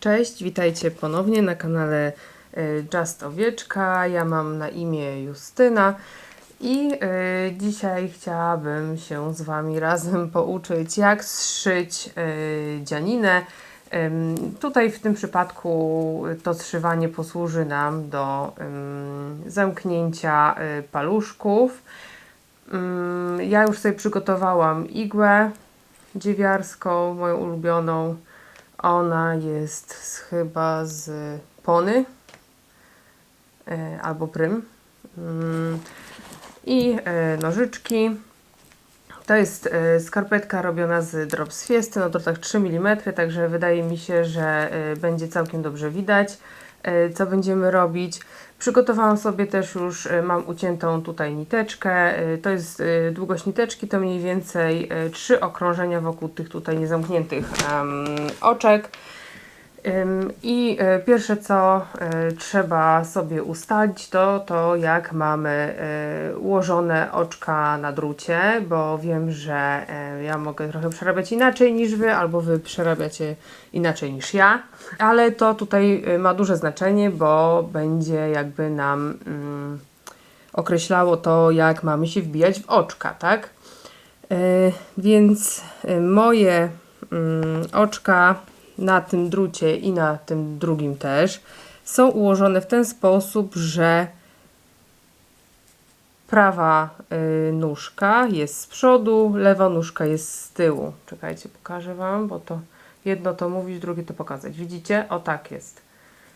Cześć, witajcie ponownie na kanale e, Just Owieczka. Ja mam na imię Justyna i e, dzisiaj chciałabym się z Wami razem pouczyć, jak zszyć e, dzianinę. Tutaj w tym przypadku to zszywanie posłuży nam do zamknięcia paluszków. Mm, Ja już sobie przygotowałam igłę dziewiarską, moją ulubioną. Ona jest z, chyba z Pony e, albo Prym. Mm, I e, nożyczki. To jest e, skarpetka robiona z Drops Fiesty na drotach 3 mm, także wydaje mi się, że e, będzie całkiem dobrze widać, co będziemy robić. Przygotowałam sobie też już, e, mam uciętą tutaj niteczkę. e, To jest e, długość niteczki, to mniej więcej e, trzy okrążenia wokół tych tutaj niezamkniętych oczek. I e, pierwsze co e, trzeba sobie ustalić to to jak mamy e, ułożone oczka na drucie, bo wiem, że ja mogę trochę przerabiać inaczej niż wy, albo wy przerabiacie inaczej niż ja, ale to tutaj ma duże znaczenie, bo będzie jakby nam mm, określało to jak mamy się wbijać w oczka, tak? E, Więc moje mm, oczka na tym drucie i na tym drugim też są ułożone w ten sposób, że prawa y, nóżka jest z przodu, lewa nóżka jest z tyłu. Czekajcie, pokażę Wam, bo to jedno to mówić, drugie to pokazać. Widzicie? O tak jest.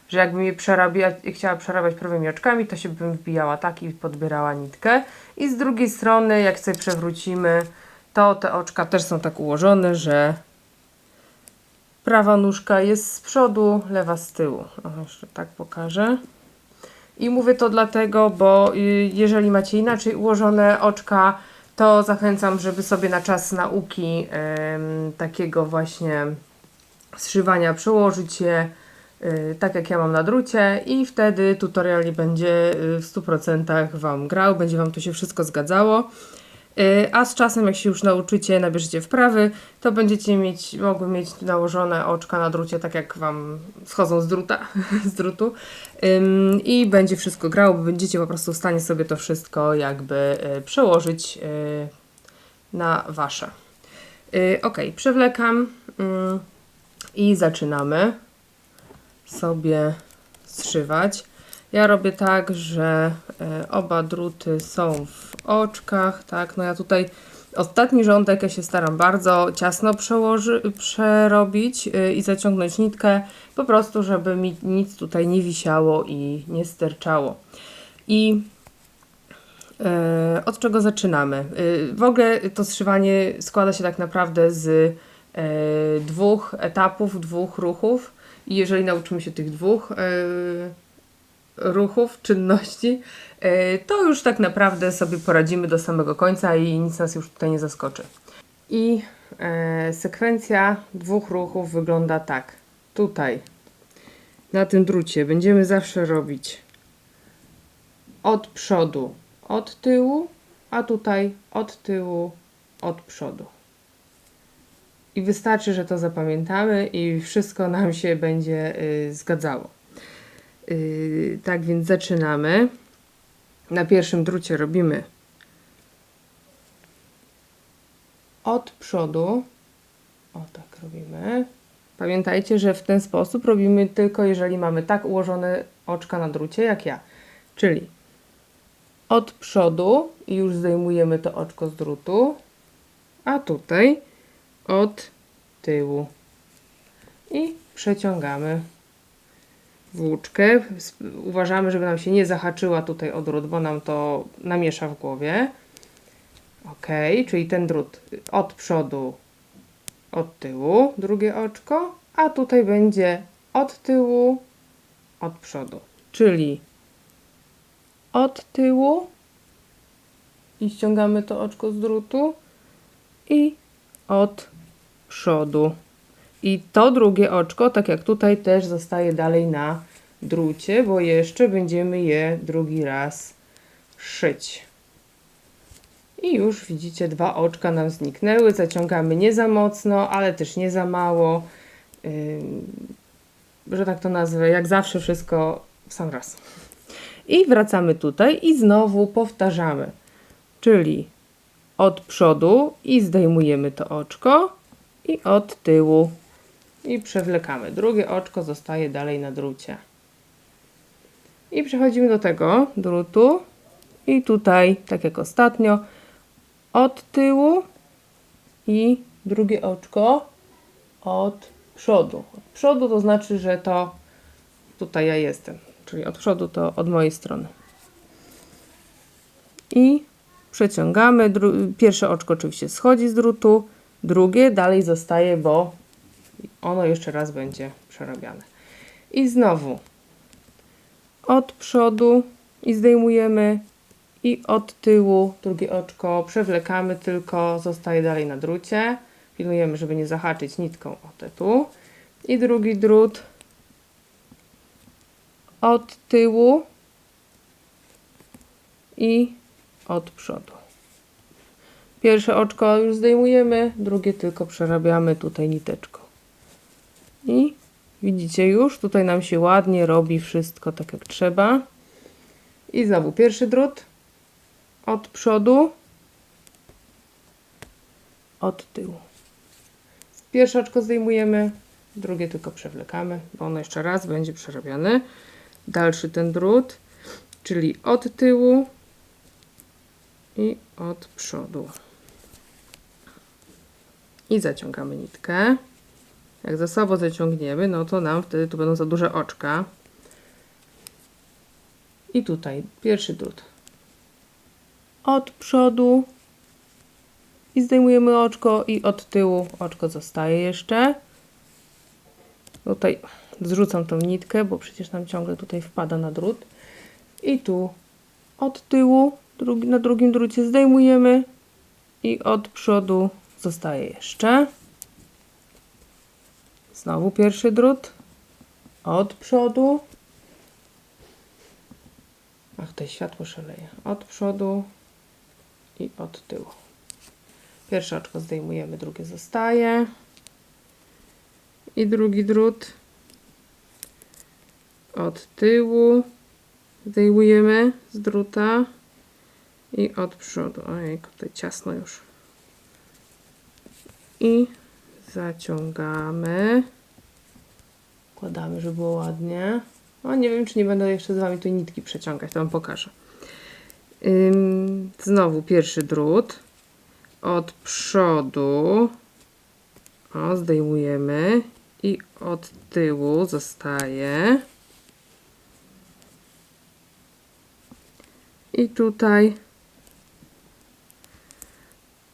Że jakbym je przerabiać, chciała przerabiać prawymi oczkami, to się bym wbijała tak i podbierała nitkę. I z drugiej strony, jak sobie przewrócimy, to te oczka też są tak ułożone, że prawa nóżka jest z przodu, lewa z tyłu. O, jeszcze tak pokażę. I mówię to dlatego, bo y, jeżeli macie inaczej ułożone oczka, to zachęcam, żeby sobie na czas nauki em, takiego właśnie zszywania przełożyć je y, tak jak ja mam na drucie i wtedy tutorial będzie y, w 100% Wam grał, będzie Wam to się wszystko zgadzało. Y, A z czasem, jak się już nauczycie, nabierzecie wprawy, to będziecie mieć, mogły mieć nałożone oczka na drucie, tak jak Wam schodzą z druta, z drutu. I będzie wszystko grało, bo będziecie po prostu w stanie sobie to wszystko jakby y, przełożyć y, na Wasze. Ok, przewlekam ym, i zaczynamy sobie zszywać. Ja robię tak, że e, oba druty są w oczkach, tak, no ja tutaj ostatni rządek ja się staram bardzo ciasno przełoży, przerobić y, i zaciągnąć nitkę, po prostu, żeby mi nic tutaj nie wisiało i nie sterczało. I e, od czego zaczynamy? W ogóle to zszywanie składa się tak naprawdę z e, dwóch etapów, dwóch ruchów. I jeżeli nauczymy się tych dwóch e, ruchów, czynności, e, to już tak naprawdę sobie poradzimy do samego końca i nic nas już tutaj nie zaskoczy. I e, sekwencja dwóch ruchów wygląda tak. Tutaj, na tym drucie, będziemy zawsze robić od przodu, od tyłu, a tutaj od tyłu, od przodu. I wystarczy, że to zapamiętamy i wszystko nam się będzie y, zgadzało. Yy, tak więc zaczynamy. Na pierwszym drucie robimy od przodu. O tak robimy. Pamiętajcie, że w ten sposób robimy tylko jeżeli mamy tak ułożone oczka na drucie jak ja. Czyli od przodu i już zdejmujemy to oczko z drutu, a tutaj od tyłu. I przeciągamy włóczkę. Uważamy, żeby nam się nie zahaczyła tutaj o drut, bo nam to namiesza w głowie. Ok, czyli ten drut od przodu, od tyłu, drugie oczko, a tutaj będzie od tyłu, od przodu. Czyli od tyłu i ściągamy to oczko z drutu i od przodu. I to drugie oczko, tak jak tutaj, też zostaje dalej na drucie, bo jeszcze będziemy je drugi raz szyć. I już widzicie, dwa oczka nam zniknęły. Zaciągamy nie za mocno, ale też nie za mało. Ym, że tak to nazwę, jak zawsze wszystko w sam raz. I wracamy tutaj i znowu powtarzamy. Czyli od przodu i zdejmujemy to oczko i od tyłu i przewlekamy. Drugie oczko zostaje dalej na drucie. I przechodzimy do tego drutu i tutaj, tak jak ostatnio, od tyłu i drugie oczko od przodu. Od przodu to znaczy, że to tutaj ja jestem, czyli od przodu to od mojej strony. I przeciągamy. Pierwsze oczko oczywiście schodzi z drutu, drugie dalej zostaje, bo ono jeszcze raz będzie przerabiane. I znowu od przodu i zdejmujemy i od tyłu drugie oczko przewlekamy tylko, zostaje dalej na drucie. Pilnujemy, żeby nie zahaczyć nitką o te tu. I drugi drut od tyłu i od przodu. Pierwsze oczko już zdejmujemy, drugie tylko przerabiamy tutaj niteczką. I widzicie już, tutaj nam się ładnie robi wszystko tak jak trzeba. I znowu pierwszy drut od przodu, od tyłu. Pierwsze oczko zdejmujemy, drugie tylko przewlekamy, bo ono jeszcze raz będzie przerabiane. Dalszy ten drut, czyli od tyłu i od przodu. I zaciągamy nitkę. Jak za sobą zaciągniemy, no to nam wtedy tu będą za duże oczka. I tutaj pierwszy drut. Od przodu i zdejmujemy oczko i od tyłu oczko zostaje jeszcze. Tutaj zrzucam tą nitkę, bo przecież nam ciągle tutaj wpada na drut. I tu od tyłu drugi, na drugim drucie zdejmujemy i od przodu zostaje jeszcze. Znowu pierwszy drut od przodu. Ach, to światło szaleje. Od przodu i od tyłu. Pierwsze oczko zdejmujemy, drugie zostaje. I drugi drut od tyłu zdejmujemy z druta i od przodu. Ojej, tutaj ciasno już. I zaciągamy. Wkładamy, żeby było ładnie. O, nie wiem, czy nie będę jeszcze z Wami tej nitki przeciągać, to Wam pokażę. Ym, znowu pierwszy drut. Od przodu o, zdejmujemy i od tyłu zostaje. I tutaj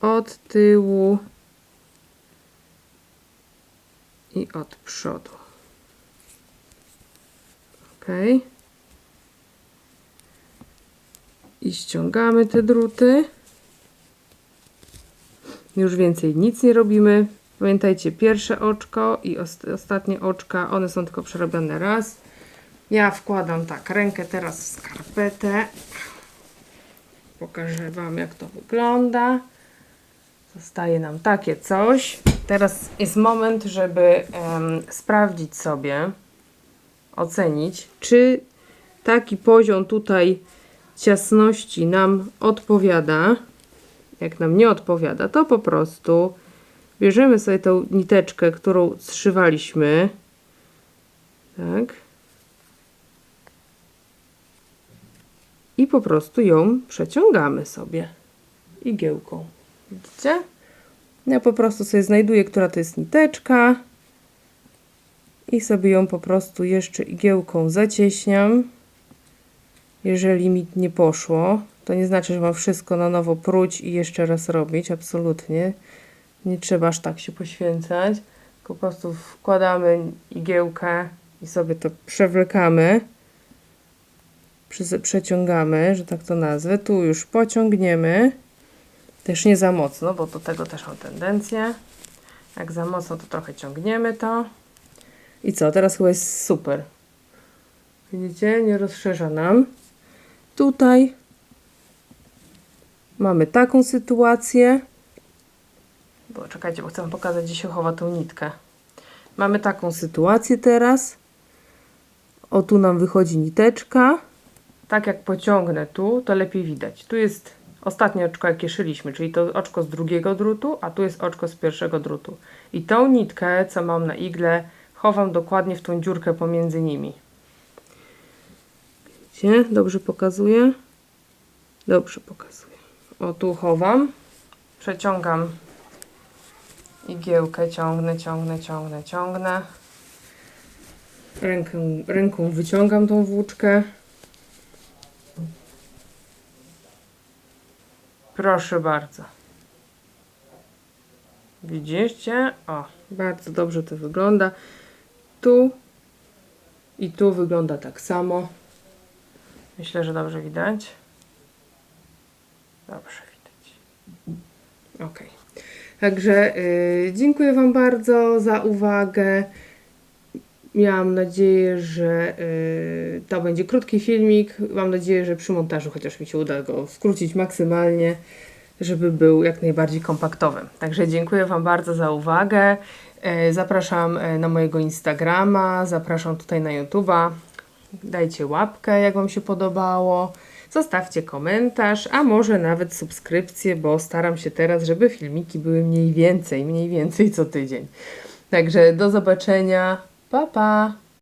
od tyłu i od przodu. I ściągamy te druty. Już więcej nic nie robimy. Pamiętajcie, pierwsze oczko i ost ostatnie oczka, one są tylko przerobione raz. Ja wkładam tak rękę teraz w skarpetę. Pokażę Wam, jak to wygląda. Zostaje nam takie coś. Teraz jest moment, żeby em, sprawdzić sobie, ocenić, czy taki poziom tutaj ciasności nam odpowiada. Jak nam nie odpowiada, to po prostu bierzemy sobie tą niteczkę, którą zszywaliśmy. Tak. I po prostu ją przeciągamy sobie igiełką. Widzicie? Ja po prostu sobie znajduję, która to jest niteczka i sobie ją po prostu jeszcze igiełką zacieśniam. Jeżeli mi nie poszło, to nie znaczy, że mam wszystko na nowo pruć i jeszcze raz robić, absolutnie. Nie trzeba aż tak się poświęcać. Po prostu wkładamy igiełkę i sobie to przewlekamy. Prze- Przeciągamy, że tak to nazwę. Tu już pociągniemy. Też nie za mocno, bo do tego też mam tendencję. Jak za mocno, to trochę ciągniemy to. I co? Teraz chyba jest super. Widzicie? Nie rozszerza nam. Tutaj mamy taką sytuację. Bo czekajcie, bo chcę pokazać, gdzie się chowa tą nitkę. Mamy taką sytuację teraz. o tu nam wychodzi niteczka. Tak jak pociągnę tu, to lepiej widać. Tu jest ostatnie oczko, jakie szyliśmy, czyli to oczko z drugiego drutu, a tu jest oczko z pierwszego drutu. I tą nitkę, co mam na igle, chowam dokładnie w tą dziurkę pomiędzy nimi. Widzicie? Dobrze pokazuję? Dobrze pokazuję. O, tu chowam. Przeciągam igiełkę, ciągnę, ciągnę, ciągnę, ciągnę. Rękę, ręką wyciągam tą włóczkę. Proszę bardzo. Widzicie? O, bardzo dobrze to wygląda. Tu i tu wygląda tak samo. Myślę, że dobrze widać. Dobrze widać. Ok. Także y, dziękuję Wam bardzo za uwagę. Miałam nadzieję, że y, to będzie krótki filmik. Mam nadzieję, że przy montażu chociaż mi się uda go skrócić maksymalnie, żeby był jak najbardziej kompaktowy. Także dziękuję Wam bardzo za uwagę. Y, zapraszam y, na mojego Instagrama, zapraszam tutaj na YouTube'a. Dajcie łapkę, jak Wam się podobało. Zostawcie komentarz, a może nawet subskrypcję, bo staram się teraz, żeby filmiki były mniej więcej, mniej więcej co tydzień. Także do zobaczenia. Pa, pa!